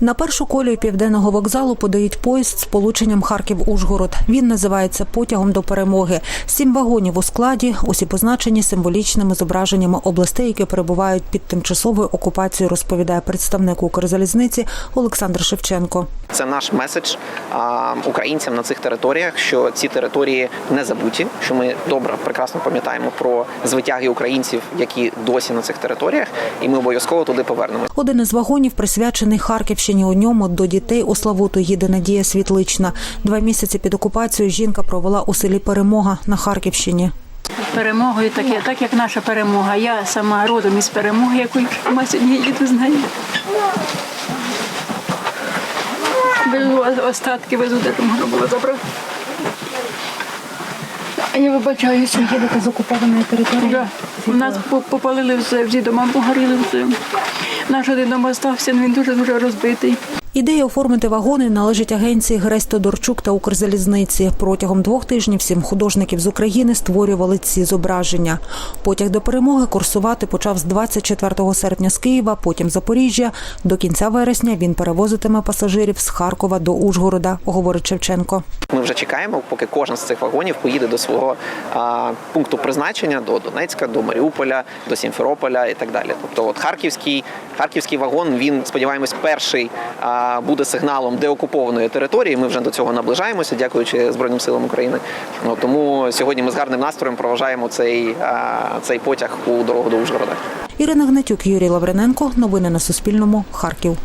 На першу колію південного вокзалу подають поїзд з полученням Харків-Ужгород. Він називається потягом до перемоги. Сім вагонів у складі, усі позначені символічними зображеннями областей, які перебувають під тимчасовою окупацією, розповідає представник Укрзалізниці Олександр Шевченко. Це наш меседж українцям на цих територіях, що ці території не забуті, що ми добре, прекрасно пам'ятаємо про звитяги українців, які досі на цих територіях, і ми обов'язково туди повернемось. Один із вагонів присвячений Харківщині. У ньому до дітей у Славуту їде Надія Світлична. Два місяці під окупацією жінка провела у селі Перемога на Харківщині. перемогою, таке, так як наша перемога. Я сама родом із перемоги, яку ми сьогодні їду з нею. Везу остатки, везу, де там було забрати. Я вибачаюся. Їдете з окупованої території? Да. Нас попалили все, всі дома погоріли все. Наш один дом остався, він дуже-дуже розбитий. Ідея оформити вагони належить агенції Грець Тодорчук та Укрзалізниці. Протягом двох тижнів сім художників з України створювали ці зображення. Потяг до перемоги курсувати почав з 24 серпня з Києва, потім Запоріжжя. До кінця вересня він перевозитиме пасажирів з Харкова до Ужгорода, говорить Шевченко. Ми вже чекаємо, поки кожен з цих вагонів поїде до свого а, пункту призначення до Донецька, до Маріуполя, до Сімферополя і так далі. Тобто, от харківський, харківський вагон, він сподіваємось, перший буде сигналом деокупованої території. Ми вже до цього наближаємося, дякуючи Збройним силам України. Ну, тому сьогодні ми з гарним настроєм проважаємо цей, цей потяг у дорогу до Ужгорода. Ірина Гнатюк, Юрій Лаврененко. Новини на Суспільному. Харків.